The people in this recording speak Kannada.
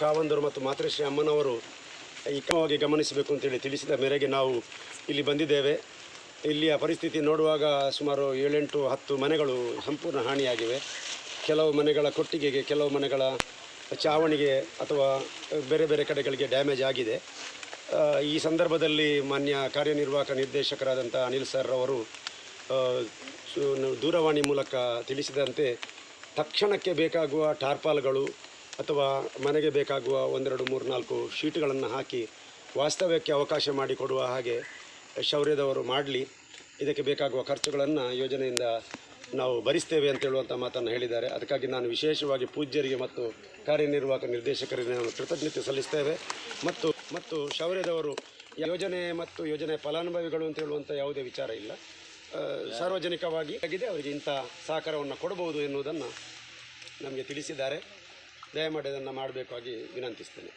ಕಾವಂದರು ಮತ್ತು ಮಾತೃಶ್ರೀ ಅಮ್ಮನವರು ಇಕ್ಕವಾಗಿ ಗಮನಿಸಬೇಕು ಅಂತೇಳಿ ತಿಳಿಸಿದ ಮೇರೆಗೆ ನಾವು ಇಲ್ಲಿ ಬಂದಿದ್ದೇವೆ. ಇಲ್ಲಿಯ ಪರಿಸ್ಥಿತಿ ನೋಡುವಾಗ ಸುಮಾರು ಏಳೆಂಟು ಹತ್ತು ಮನೆಗಳು ಸಂಪೂರ್ಣ ಹಾನಿಯಾಗಿವೆ. ಕೆಲವು ಮನೆಗಳ ಕೊಟ್ಟಿಗೆಗೆ, ಕೆಲವು ಮನೆಗಳ ಚಾವಣಿಗೆ ಅಥವಾ ಬೇರೆ ಬೇರೆ ಕಡೆಗಳಿಗೆ ಡ್ಯಾಮೇಜ್ ಆಗಿದೆ. ಈ ಸಂದರ್ಭದಲ್ಲಿ ಮಾನ್ಯ ಕಾರ್ಯನಿರ್ವಾಹಕ ನಿರ್ದೇಶಕರಾದಂಥ ಅನಿಲ್ ಸರ್ ಅವರು ದೂರವಾಣಿ ಮೂಲಕ ತಿಳಿಸಿದಂತೆ ತಕ್ಷಣಕ್ಕೆ ಬೇಕಾಗುವ ಟಾರ್ಪಾಲ್ಗಳು ಅಥವಾ ಮನೆಗೆ ಬೇಕಾಗುವ ಒಂದೆರಡು, ಮೂರು, ನಾಲ್ಕು ಶೀಟ್ಗಳನ್ನು ಹಾಕಿ ವಾಸ್ತವ್ಯಕ್ಕೆ ಅವಕಾಶ ಮಾಡಿಕೊಡುವ ಹಾಗೆ ಶೌರ್ಯದವರು ಮಾಡಲಿ. ಇದಕ್ಕೆ ಬೇಕಾಗುವ ಖರ್ಚುಗಳನ್ನು ಯೋಜನೆಯಿಂದ ನಾವು ಭರಿಸ್ತೇವೆ ಅಂತ ಹೇಳುವಂಥ ಮಾತನ್ನು ಹೇಳಿದ್ದಾರೆ. ಅದಕ್ಕಾಗಿ ನಾನು ವಿಶೇಷವಾಗಿ ಪೂಜ್ಯರಿಗೆ ಮತ್ತು ಕಾರ್ಯನಿರ್ವಾಹಕ ನಿರ್ದೇಶಕರಿಗೆ ನಾನು ಕೃತಜ್ಞತೆ ಸಲ್ಲಿಸ್ತೇವೆ. ಮತ್ತು ಮತ್ತು ಶೌರ್ಯದವರು ಯೋಜನೆ ಮತ್ತು ಯೋಜನೆ ಫಲಾನುಭವಿಗಳು ಅಂತ ಹೇಳುವಂಥ ಯಾವುದೇ ವಿಚಾರ ಇಲ್ಲ. ಸಾರ್ವಜನಿಕವಾಗಿ ಆಗಿದೆ. ಅವರಿಗೆ ಇಂಥ ಸಹಕಾರವನ್ನು ಕೊಡಬಹುದು ಎನ್ನುವುದನ್ನು ನಮಗೆ ತಿಳಿಸಿದ್ದಾರೆ. ದಯಮಾಡಿ ಅದನ್ನು ಮಾಡಬೇಕಾಗಿ ವಿನಂತಿಸ್ತೇನೆ.